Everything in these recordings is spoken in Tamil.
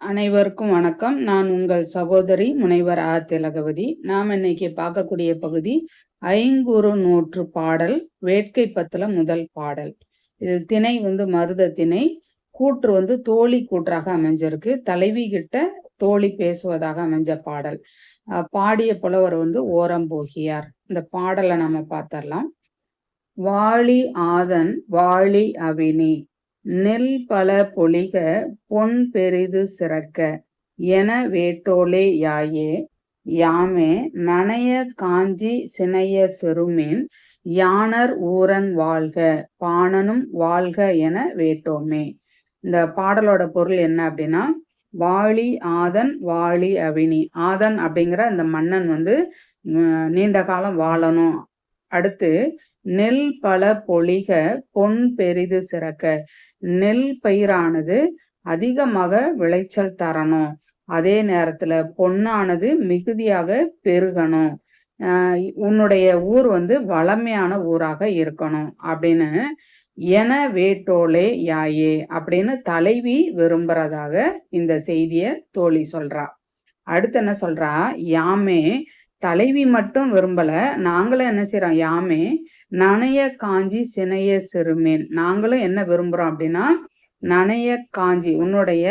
அனைவருக்கும் வணக்கம். நான் உங்கள் சகோதரி முனைவர் ஆ திலகவதி. நாம் இன்னைக்கு பார்க்கக்கூடிய பகுதி ஐங்குறு நூற்று பாடல் வேட்கை பத்துல முதல் பாடல். இது திணை வந்து மருத திணை. கூற்று வந்து தோழி கூற்றாக அமைஞ்சிருக்கு. தலைவி கிட்ட தோழி பேசுவதாக அமைஞ்ச பாடல். பாடிய புலவர் வந்து ஓரம்போகியார் இந்த பாடலை நம்ம பார்த்தரலாம் வாழி ஆதன் வாழி அவினி. நெல் பல பொலிக பொன் பெரிது சிறக்க என வேட்டோலே யாயே. யாமே நனைய காஞ்சி சினைய செருமேன் யானர் ஊரன் வாழ்க பாணனும் வாழ்க என வேட்டோமே. இந்த பாடலோட பொருள் என்ன அப்படின்னா வாழி ஆதன் வாழி அவினி. ஆதன் அப்படிங்கிற அந்த மன்னன் வந்து நீண்ட காலம் வாழணும். அடுத்து நெல் பல பொலிக பொன் பெரிது சிறக்க நெல் பயிரானது அதிகமாக விளைச்சல் தரணும். அதே நேரத்துல பொன்னானது மிகுதியாக பெருகணும். உன்னுடைய ஊர் வந்து வளமையான ஊராக இருக்கணும். அப்படின்னு என வேட்டோலே யாயே அப்படின்னு தலைவி விரும்புறதாக இந்த செய்திய தோழி சொல்றா. அடுத்து என்ன சொல்றா? யாமே தலைவி மட்டும் விரும்பல. நாங்களும் என்ன செய்யறோம் யாமே நனைய காஞ்சி சினைய சிறுமீன். நாங்களும் என்ன விரும்புறோம் அப்படின்னா நனைய காஞ்சி உன்னுடைய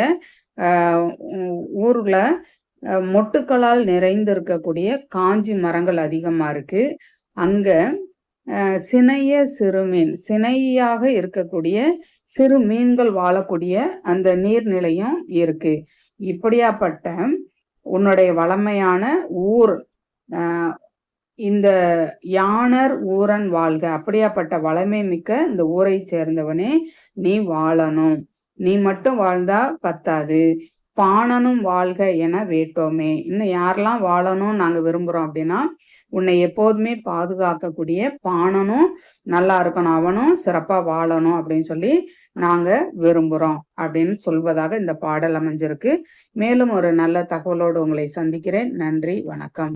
ஊர்ல மொட்டுக்களால் நிறைந்து இருக்கக்கூடிய காஞ்சி மரங்கள் அதிகமா இருக்கு. அங்க சினைய சிறுமீன் சினையாக இருக்கக்கூடிய சிறு மீன்கள் வாழக்கூடிய அந்த நீர்நிலையும் இருக்கு. இப்படியாப்பட்ட உன்னுடைய வளமையான ஊர் இந்த யானர் ஊரன் வாழ்க. அப்படியாப்பட்ட வளமை மிக்க இந்த ஊரை சேர்ந்தவனே நீ வாழணும். நீ மட்டும் வாழ்ந்தா பத்தாது. பாணனும் வாழ்க என வேட்டோமே. இன்னும் யாரெல்லாம் வாழணும் நாங்க விரும்புறோம் அப்படின்னா உன்னை எப்போதுமே பாதுகாக்கக்கூடிய பாணனும் நல்லா இருக்கணும். அவனும் சிறப்பா வாழணும் அப்படின்னு சொல்லி நாங்க விரும்புறோம் அப்படின்னு சொல்வதாக இந்த பாடல் அமைஞ்சிருக்கு. மேலும் ஒரு நல்ல தகவலோடு உங்களை சந்திக்கிறேன். நன்றி வணக்கம்.